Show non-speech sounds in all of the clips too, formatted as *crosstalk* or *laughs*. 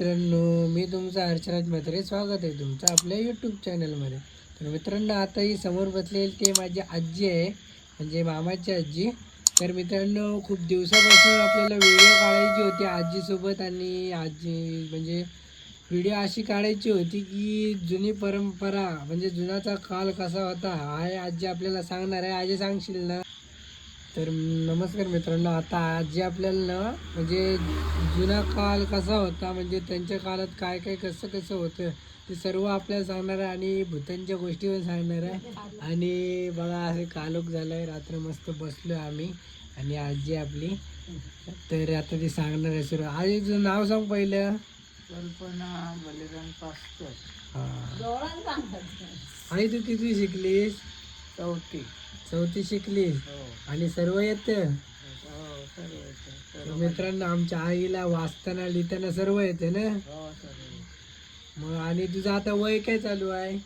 मित्रांनो मी तुमचा अर्चनाथ म्हात्रे. स्वागत आहे तुमचं आपल्या यूट्यूब चॅनलमध्ये तर मित्रांनो आता ही समोर बसलेली ते माझी आजी आहे म्हणजे मामाची आजी. तर मित्रांनो खूप दिवसापासून आपल्याला व्हिडिओ काढायची होती आजीसोबत आणि आजी म्हणजे व्हिडिओ अशी काढायची होती की जुनी परंपरा म्हणजे जुनाचा काल कसा होता आहे आजी आपल्याला सांगणार आहे. आजी सांगशील ना? तर नमस्कार मित्रांनो आता आजी आपल्याला ना म्हणजे जुना काल कसा होता म्हणजे त्यांच्या काळात काय काय कसं कसं होतं ते सर्व आपल्याला सांगणार आहे आणि भूतांच्या गोष्टी पण सांगणार आहे. आणि बघा असे कालोख झालं आहे रात्र मस्त बसलो आम्ही आणि आजी आपली. तर आता ती सांगणार आहे सुरू. आजीचं नाव सांग पहिलं. कल्पना बलिदान पास्कर. हां. आई तू किती शिकलीस? चौथी. चौथी शिकलीस हो. आणि सर्व येतं? हो मित्रांनो आमच्या आईला वाचताना लिहिताना सर्व येते ना? हो मग आणि तुझं आता वय काय चालू आहे?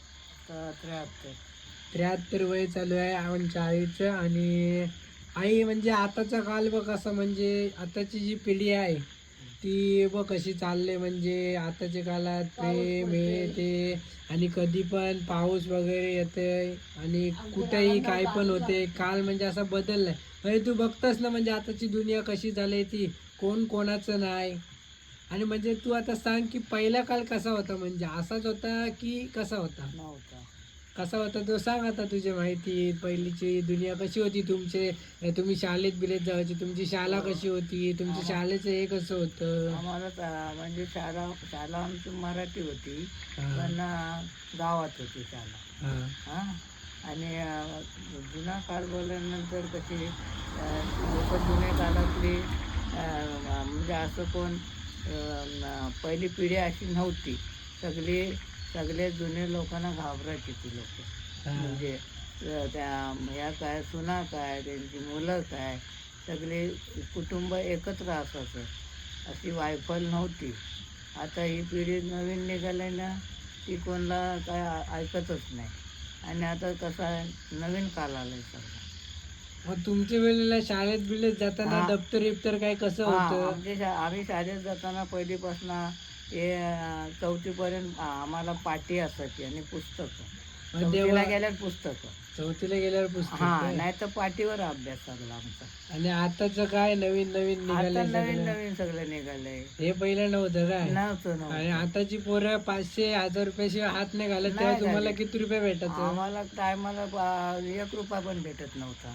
तर त्र्याहत्तर. त्र्याहत्तर वय चालू आहे आमच्या आईचं. आणि आई म्हणजे आताचा काल बघ कसं म्हणजे आताची जी पिढी आहे ती बघ कशी चालले म्हणजे आताच्या काळात प्रेम हे ते आणि कधी पण पाऊस वगैरे येते आणि कुठेही काय पण होते काल म्हणजे असा बदललाय म्हणजे तू बघतस ना म्हणजे आताची दुनिया कशी झाली ती कोण कोणाचं नाही. आणि म्हणजे तू आता सांग की पहिला काळ कसा होता म्हणजे असाच होता की कसा होता? कसा होता तो सांग आता तुझी माहिती. पहिलीची दुनिया कशी होती तुमचे? तुम्ही शाळेत बिलेत जायचे तुमची शाळा कशी होती? तुमच्या शाळेचं हे कसं होतं? आम्हाला त- म्हणजे शाळा शाळा आमची मराठी होती हा, पण अं, गावात होती शाळा. हा, हा? आणि अं, जुना काळ बोलल्यानंतर कशी लोक जुन्या काळातली अं, म्हणजे असं कोण अं, पहिली पिढी अशी नव्हती. सगळी सगळे जुने लोकांना घाबरायची ती लोक. म्हणजे त्या ह्या काय सुना काय त्यांची मुलं काय सगळे कुटुंब एकत्र असायचं. अशी वायफल नव्हती. आता ही पिढी नवीन निघाली ना ती कोणाला काय ऐकतच नाही. आणि आता कसं आहे नवीन काल आलाय सगळं. मग तुमच्या वेळेला शाळेत बिलेत जाताना. दप्तर बिप्तर काय कसं होतं? आमच्या आम्ही शाळेत जाताना पहिलीपासून हे अं, चौथीपर्यंत आम्हाला पाटी असायची आणि पुस्तकं. तेव्हा गेल्यावर पुस्तकं. चौथीला गेल्यावर पुस्तक? हा? नाही तर पाटीवर अभ्यास सगळा आमचा. आणि आताच काय नवीन नवीन आता निघाले नवीन नवीन सगळं निघालंय. हे पहिलं नव्हतं काय? नव्हतं आणि आताची पोरं पाचशे हजार रुपयाशिवाय हात नाही घालत तेव्हा तुम्हाला. किती रुपये भेटायचं आम्हाला टायमाला एक रुपया पण भेटत नव्हता.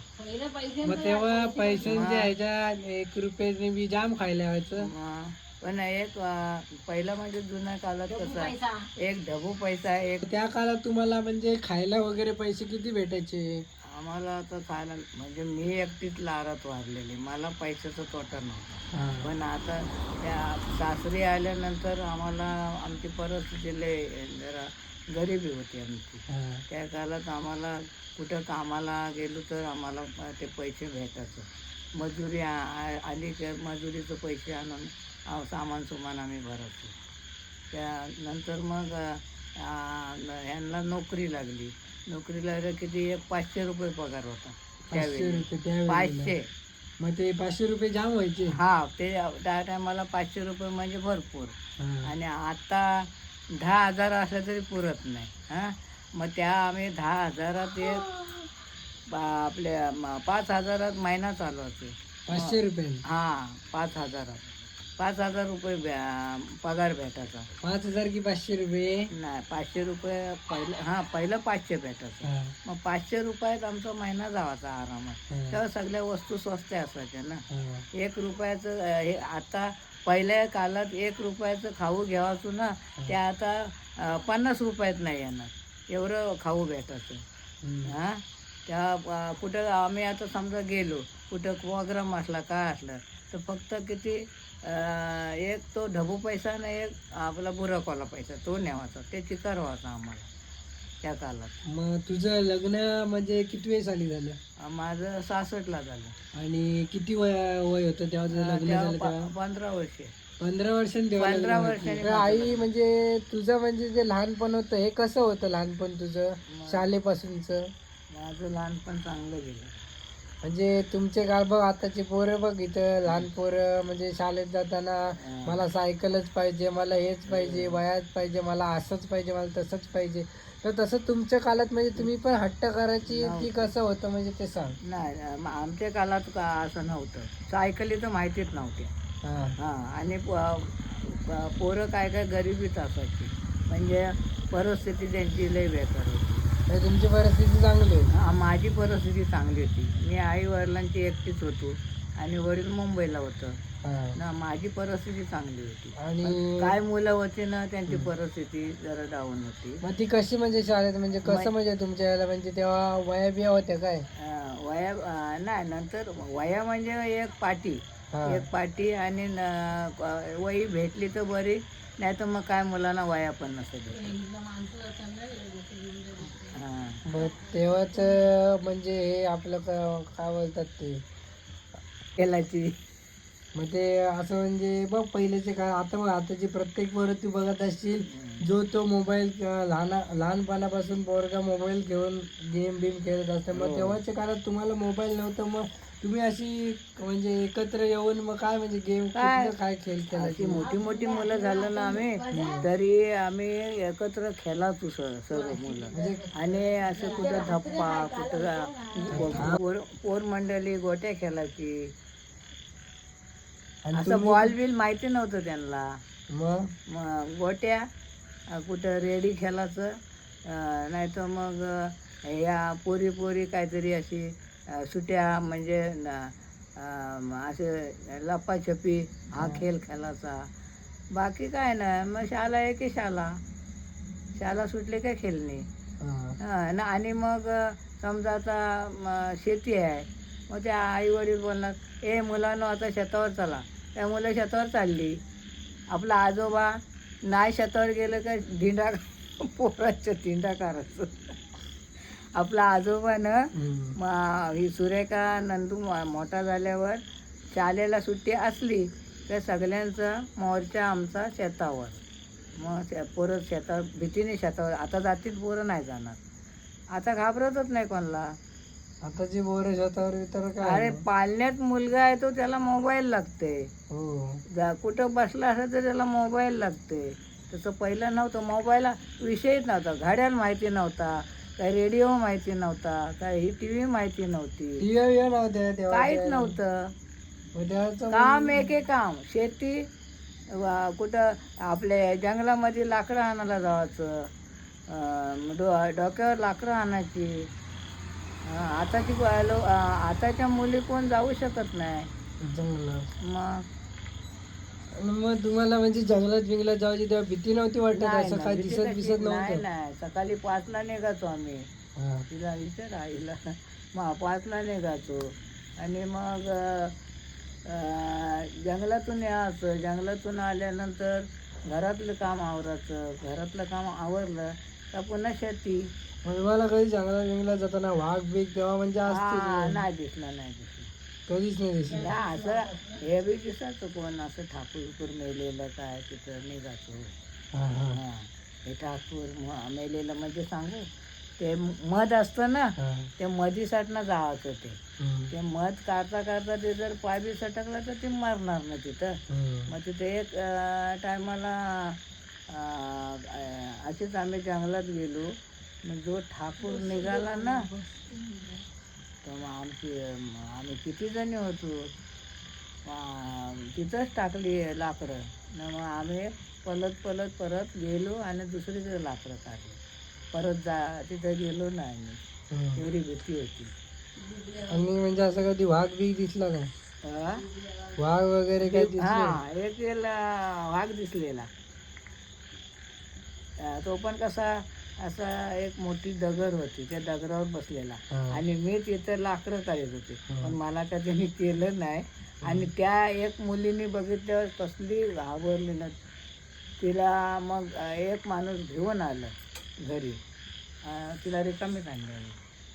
मग तेव्हा पैशांच्या ह्याच्या एक रुपयाने बी जाम खायला व्हायचं पण एक पहिला म्हणजे जुन्या काळात कसं आहे, एक ढबू पैसा एक त्या काळात तुम्हाला म्हणजे खायला वगैरे पैसे किती भेटायचे? आम्हाला आता खायला म्हणजे मी एकटीच लारात वाढलेली मला पैशाचा तोटा नव्हता. पण आता त्या सासरी आल्यानंतर आम्हाला आमची परिस्थिती लय जरा गरिबी होती आमची. हा. त्या काळात आम्हाला कुठं कामाला गेलो तर आम्हाला ते पैसे भेटायचं. मजुरी आली तर मजुरीचे पैसे आणून सामान सुमान आम्ही भरायचो त्यानंतर मग ह्यांना नोकरी लागली. नोकरीला लागलं किती एक पाचशे रुपये पगार होता. पाचशे त्यावेळी मग ते पाचशे रुपये जाम व्हायचे. हा ते त्या टायमाला पाचशे रुपये म्हणजे भरपूर. आणि आता दहा हजार असलं तरी पुरत नाही. हां? मग त्या आम्ही दहा हजारात एक आपल्या पाच हजारात महिना चालवायचे. पाचशे रुपये. हां पाच हजारात. पाच हजार रुपये पगार भेटायचा. पाच हजार की पाचशे रुपये? नाही पाचशे रुपये पहिलं हां पहिलं पाचशे भेटायचं. हा. मग पाचशे रुपयात आमचा महिना जावाचा आरामात. हा. तेव्हा सगळ्या वस्तू स्वस्त असायच्या ना. हा. एक रुपयाचं अं, हे आता पहिल्या काळात एक रुपयाचं खाऊ घ्यावाचो ना ते आता अं, पन्नास रुपयात नाही येणार. एवढं खाऊ भेटायचं. हम्म. हां? त्या अं, कुठं आम्ही आता समजा गेलो कुठं प्रोग्राम असला काय असला तर फक्त किती एक तो ढबू पैसा आणि एक आपला बुराकवाला पैसा तो न्यावाचा ते चिकार व्हायचा आम्हाला त्या काळात. मग तुझं लग्न म्हणजे किती वेळ साली झालं? माझं सासष्टला झालं. आणि किती वय वय होतं तेव्हा तुझं लग्न झालं तेव्हा? पंधरा वर्षे. पंधरा वर्षांनी तेव्हा लग्न पंधरा झालं. वर्षांनी तर आई म्हणजे तुझं म्हणजे जे लहानपण होतं हे कसं होतं लहानपण तुझं? शाळेपासूनच? माझं लहानपण चांगलं गेलं. म्हणजे तुमचे काळ बघ आताची पोरं बघ इथं लहान पोरं म्हणजे शाळेत जाताना मला सायकलच पाहिजे मला हेच पाहिजे वयाच पाहिजे मला असंच पाहिजे मला तसंच पाहिजे. तर तसं तुमच्या काळात म्हणजे तुम्ही पण हट्ट करायची की कसं होतं म्हणजे ते सांग. नाही आमच्या काळात का असं नव्हतं. सायकली तर माहितीच नव्हत्या. हा. हां आणि पोरं काय काय गरिबीच असायची. म्हणजे परिस्थिती त्यांची लई बेकार होती. म्हणजे तुमची परिस्थिती चांगली होती. हा, माझी परिस्थिती चांगली होती. मी आई वडिलांची एकटीच होतो आणि वडील मुंबईला होतं. हा. ना माझी परिस्थिती चांगली होती. आणि काय मुलं होती ना त्यांची परिस्थिती जरा डाऊन होती. मग ती कशी म्हणजे शाळेत म्हणजे कसं म्हणजे तुमच्या याला म्हणजे तेव्हा वया बिया होत्या काय? अं, वया अं, नाही नंतर वया म्हणजे एक पाटी. हा. एक पाटी आणि न- क- वही भेटली तर बरी नाही तर मग काय मुलांना वया पण नसत मग तेव्हाच म्हणजे हे आपलं क- काय बोलतात ते तेलाची मग ते असं म्हणजे बघ पहिलेचे काय आता बघ आताची प्रत्येक पोरं तू बघत असशील जो तो मोबाईल लहान लहानपणापासून पोरगा मोबाईल घेऊन गेम बिम खेळत असते मग हो. तेव्हाच्या काळात तुम्हाला मोबाईल नव्हतं मग तुम्ही अशी म्हणजे एकत्र येऊन मग काय म्हणजे गेम काय? काय खेळ अशी खेळायची मोठी मोठी मुलं झालं ना आम्ही तरी आम्ही एकत्र खेळायचो सर सर्व मुलं. म्हणजे आणि असं कुठं धप्पा कुठं पोर पोर मंडळी गोट्या खेळायची. असं बॉल बिल माहिती नव्हतं त्यांना. मग? गोट्या कुठं रेडी खेळायचं नाही तर मग या पोरी पोरी काहीतरी अशी सुट्या म्हणजे असे लपाछपी हा खेळ खेळायचा. बाकी काय नाही मग शाळा आहे की शाळा शाळा सुटली काय खेळणे? न- आणि मग समजा आता शेती आहे. मग त्या आई वडील बोलणार ए मुलांनो आता शेतावर चला. त्या मुलं शेतावर चालली. आपला आजोबा नाही शेतावर गेलं का धिंडा *laughs* पोराचं धिंडा करायचं आपला हम्म. मग ही सुरेखा नंदू मोठा झाल्यावर शाळेला सुट्टी असली तर सगळ्यांचा मोर्चा आमचा शेतावर. मग पोरं शेतावर भीतीने शेतावर. आता जातील पोरं नाही जाणार. आता घाबरतच नाही कोणाला. आताची पोरं शेतावर तर काय? अरे पाळण्यात मुलगा आहे तो त्याला मोबाईल लागते. हो. जा कुठं बसला असेल तर त्याला मोबाईल लागते. तसं पहिलं नव्हतं मोबाईलला विषयच नव्हता घड्याळ माहिती नव्हता. काय रेडिओ माहिती नव्हता काय ही टी व्ही माहिती नव्हती. टीव्ही काहीच नव्हतं. काम एके काम शेती वा- कुठं आपल्या जंगलामध्ये लाकडं आणायला जायचं अं, डो डोक्यावर लाकडं आणायची. अं, आताची प- लो अं, आताच्या मुली कोण जाऊ शकत नाही. मग? मग तुम्हाला म्हणजे जंगलात बिंगलात जायची तेव्हा भीती नव्हती वाटत असं काय भीती दिसत दिसत नाही नव्हतं? नाही सकाळी पाचला निघायचो आम्ही. हा. तिला विचार आईला. मग पाचला निघायचो. आणि मग अं, जंगलातून यायचं जंगलातून आल्यानंतर घरातलं काम आवरायचं. घरातलं काम आवरलं का पुन्हा शेती? मग तुम्हाला कधी जंगलात बिंगलात जाताना वाघ बीग तेव्हा म्हणजे हा, नाही दिसलं नाही दिसलं. कधीच नाही दिसले नाही, असं हे बी दिसायचं कोण असं ठाकूर बिकूर मेलेलं काय तिथं निघायचो. हा हा. हा. हे ठाकूर म- मेलेलं म्हणजे सांगू ते मध असतं ना हा. ते मधीसाठनं जायचं ते. हम्म. ते मध काढता काढता ते जर पाय बी सटकला तर ते मरणार ना तिथं. हम्म. मग तिथे एक टायमाला असेच आम्ही जंगलात गेलो. मग जो ठाकूर निघाला ना तर मग आमची आम्ही किती जणी होतो? तिथंच टाकली लाकडं. न मग आम्ही पलत पलत परत गेलो आणि दुसरीकडे लाकडं काढली. परत जा तिथं गेलो नाही आम्ही. एवढी भीती होती. आणि म्हणजे असं कधी वाघ बीग दिसला का? वाघ वगैरे काय दिसले? हा एक वेळेला वाघ दिसलेला. तो पण कसा असा एक मोठी दगड होती त्या दगडावर बसलेला. आणि मी तिथं लाकडं काढत होते. पण मला का त्यांनी केलं नाही. आणि त्या एक मुलीने बघितल्यावर कसली घाबरली ना. तिला मग एक माणूस घेऊन आलं घरी. तिला रिकामीच आणली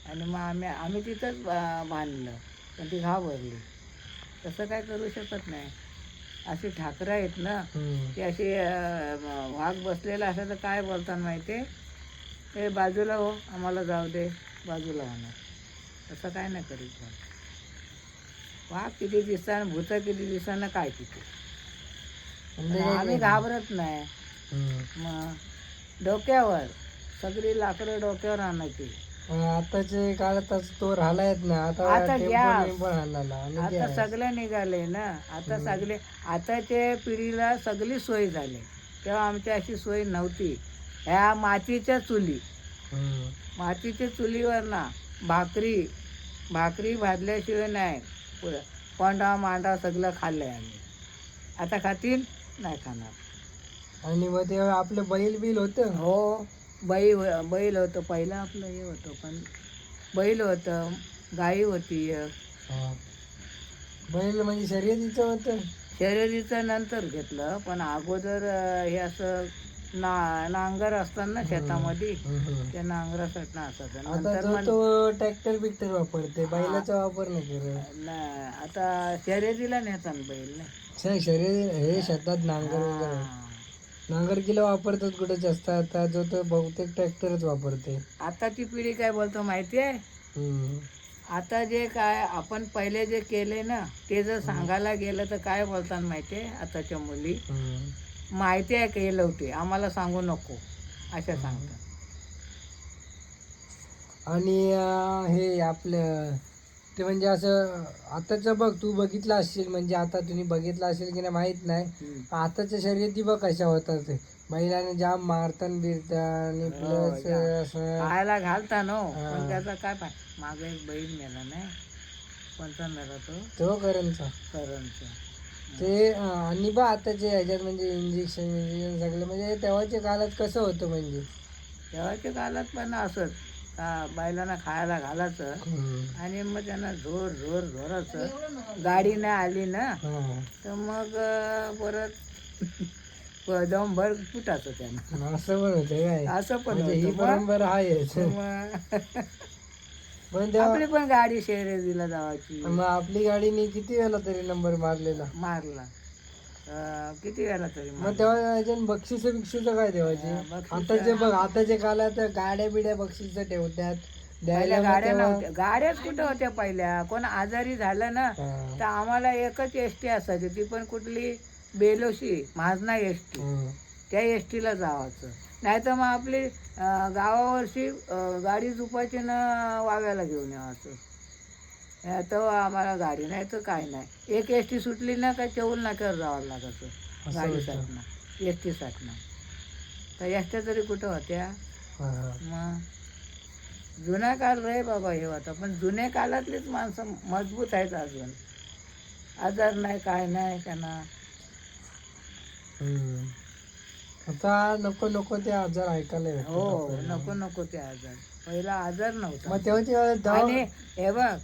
आणि मग आम्ही आम्ही तिथंच बांधलं. पण ती घाबरली. तसं काय करू शकत नाही. अशी ठाकरं आहेत ना. की अशी वाघ बसलेला असं तर काय बोलतात माहिती आहे हे बाजूला हो. आम्हाला जाऊ दे. बाजूला होणार. तसं काय नाही करीत वाघ किती दिसताना भूत किती दिसताना काय किती आम्ही घाबरत नाही. मग डोक्यावर सगळी लाकडं डोक्यावर आणायची. आताचे काळात असं तो राहिलायत ना आता आता गॅस. राहिला आता. सगळं निघाले ना. आता सगळे आताच्या पिढीला सगळी सोय झाली. तेव्हा आमची अशी सोय नव्हती. ह्या मातीच्या चुली. मातीच्या चुलीवर ना भाकरी भाकरी भाजल्याशिवाय नाही. पुढं कोंडा मांडा सगळं खाल्लंय आम्ही. आता खातील? नाही खाणार. आणि मग ते आपलं बैल बिल होतं? हो बैल हो- बैल होतं. पहिलं आपलं हे होतं पण बैल होतं गाई होती एक. हा. बैल म्हणजे शर्यतीचं होतं? शर्यतीचं नंतर घेतलं पण अगोदर हे असं ना नांगर असतात ना शेतामध्ये. त्या नांगरासाठी असायचं आता नंतर जो मग तो ट्रॅक्टर बिक्टर वापरते बैलाचा वापर नाही करत. न- आता शर्यतीला नेतात बैल ना श- हे शेतात नांगर वगैरे. नांगर किलो वापरतात कुठे जास्त? आता जो तो बहुतेक ट्रॅक्टरच वापरते. आताची पिढी काय बोलतो माहिती आहे? हम्म. आता जे काय आपण पहिले जे केले ना ते जर सांगायला गेलं तर काय बोलतात माहिती आहे? आताच्या मुली. हम्म. माहिती आहे केलं होते आम्हाला सांगू नको. अशा सांगतात. आणि अं, हे आपलं ते म्हणजे असं आताचं बघ तू बघितलं असशील म्हणजे आता तुम्ही बघितलं असेल की नाही माहीत नाही. हम्म. आताच्या शर्यती बघ कशा होतात ते. बैलाने जाम मारतान बिरतान आणि हो, प्लस जाम. असं. खायला घालता नो हा. पण त्याचा काय पाय मागे एक बैल मेला नाही. कोणता मेला तो? तो करणचा. करणचा. ते आणि बा आताचे ह्याच्यात म्हणजे इंजेक्शन इंजेक्शन सगळं म्हणजे तेव्हाच्या काळात कसं होतं म्हणजे? तेव्हाच्या काळात पण असंच. का बैलांना खायला घालायचं. आणि मग त्यांना जोर जोर जोराचं गाडी नाही आली ना. तर मग परत *laughs* प- जाऊन भर फुटायचं त्यांना. असं पण होतं काय? असं पण म्हणजे ही परंपरा आहेच. मग *laughs* पण तेव्हा आपली पण गाडी शर्यतीला जावायची. मग आपली गाडीने किती वेळा तरी नंबर मारलेला. मारला. अं, किती वेळा तरी मग. तेव्हा ह्याच्यात बक्षीस बिक्षीस काय देवायचे हा, बक्षिसं- आताचे बघ आताच्या काळात गाड्या बिड्या बक्षीस ठेवतात. द्यायला पहिल्या मग गाड्या तेव्हा- नव्हत्या. गाड्याच कुठं होत्या पहिल्या? कोण आजारी झालं ना हा. तर आम्हाला एकच एस टी असायची. ती पण कुठली? बेलोशी. महाजना एस टी हम्म. त्या एस टीला जावायचं. नाही तर मग आपली अं, गाडी झुपायची ना वाव्याला घेऊन यावायचं या तेव्हा आम्हाला गाडी नाही तर काय नाही. एक एस टी सुटली ना काय चौल नाक्यावर जावं लागायचं असं. गाडी होतं. साठणं. एस टी साठणं. तर एस ट्या तरी कुठं होत्या. मग जुन्या काळ रे बाबा हे होता. पण जुन्या काळातलीच माणसं मजबूत आहेत अजून. आजार नाही काय नाही त्यांना. आता नको नको ते आजार ऐकायला भेटतात हो आपल्याला. नको नको ते आजार. पहिला आजार नव्हता. मग तेव्हाची दवा- आणि हे बघ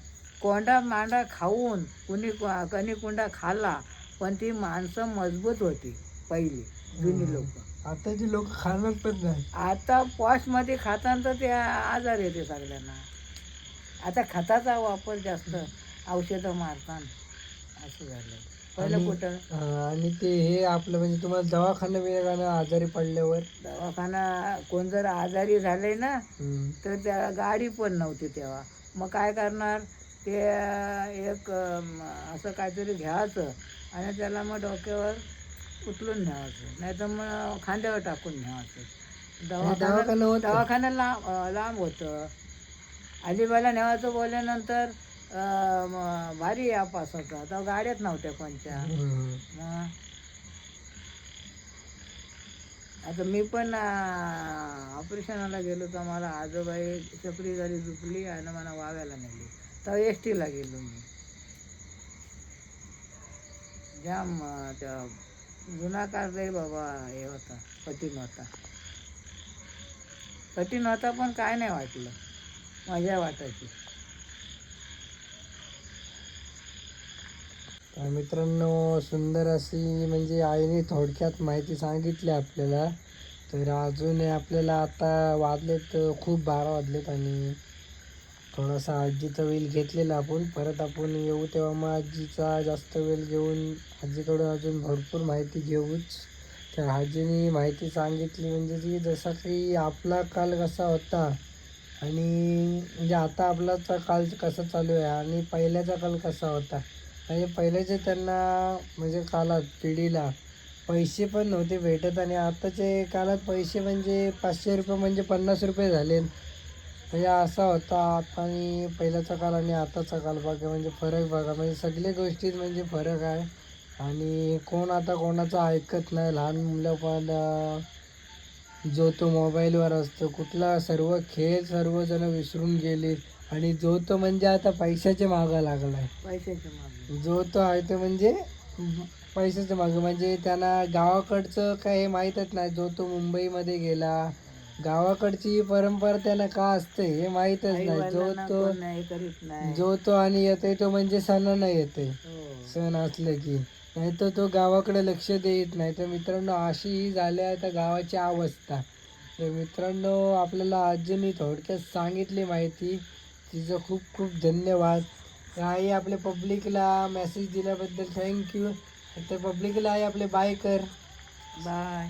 कोंडा मांडा खाऊन कुणी कणी कुंडा खाल्ला पण ती माणसं मजबूत होती पहिली जुनी लोक. आताची लोक खाणार पण नाही. आता पॉशमध्ये खाताना तर ते आजार येते सगळ्यांना. आता खताचा वापर जास्त औषधं मारतात असं झालं पहिलं आणि- कुठं? आणि ते हे आपलं म्हणजे तुम्हाला दवाखाना बिवाखाना आजारी पडल्यावर. दवाखाना कोण जर आजारी झाले ना. तर त्या गाडी पण नव्हती तेव्हा. मग काय करणार? ते एक असं काहीतरी घ्यायचं आणि त्याला मग डोक्यावर उचलून न्यायचं नाही तर मग खांद्यावर टाकून न्यायचं आणि दवाखाना दवाखाना लांब लांब होतं. अलिबागला न्यावायचं बोलल्यानंतर अं, भारी याप असायचा तेव्हा गाड्याच नव्हत्या कोणत्या. मग आता मी पण ऑपरेशनाला गेलो तर मला आजोबाई चपली गाडी झुपली आणि मला वाव्याला नेली. तर एस टीला गेलो मी. जाम अं, त्या जुना काळ रे बाबा हे होता कठीण होता. कठीण होता पण काय नाही वाटलं. मजा वाटायची. मित्रांनो सुंदर अशी म्हणजे आईने थोडक्यात माहिती सांगितली आपल्याला. तर अजून आपल्याला आता वाजलेत खूप बारा वाजलेत आणि थोडासा आजीचा वेल घेतलेला आपण. परत आपण येऊ तेव्हा मग आजीचा जास्त वेळ घेऊन आजीकडून अजून भरपूर माहिती घेऊच. तर आजीने माहिती सांगितली म्हणजे की जसा की आपला काल कसा होता आणि म्हणजे आता आपलाचा काल कसा चालू आहे आणि पहिल्याचा काल कसा होता. म्हणजे पहिल्याचे त्यांना म्हणजे काळात पिढीला पैसे पण नव्हते भेटत आणि आताचे काळात पैसे म्हणजे पाचशे रुपये म्हणजे पन्नास रुपये झाले. म्हणजे असा होता आता आणि पहिल्याचा काळ आणि आताचा काळ बघा म्हणजे फरक बघा. म्हणजे सगळ्या गोष्टीत म्हणजे फरक आहे. आणि कोण आता कोणाचं ऐकत नाही. लहान मुलं पण जो तो मोबाईलवर असतो कुठला सर्व खेळ सर्वजण विसरून गेले. आणि जो तो म्हणजे आता पैशाच्या मागं लागलाय. पैशाच्या मागे. जो तो आहे तो म्हणजे पैशाच्या मागं. म्हणजे त्यांना गावाकडचं काय हे माहीतच नाही जो तो मुंबईमध्ये गेला गावाकडची परंपरा त्यांना का असते हे माहीतच नाही. जो तो जो तो आणि येते तो म्हणजे सणानं येते. हो. सण असले की. नाही तर तो गावाकडे लक्ष देत नाही. तर मित्रांनो अशी ही झाली आहे तर गावाची अवस्था. तर मित्रांनो आपल्याला आजींनी थोडक्यात सांगितली माहिती. तिचं खूप खूप धन्यवाद. आई आपल्या पब्लिकला मेसेज दिल्याबद्दल थँक्यू तर पब्लिकला आहे आपले बाय कर. बाय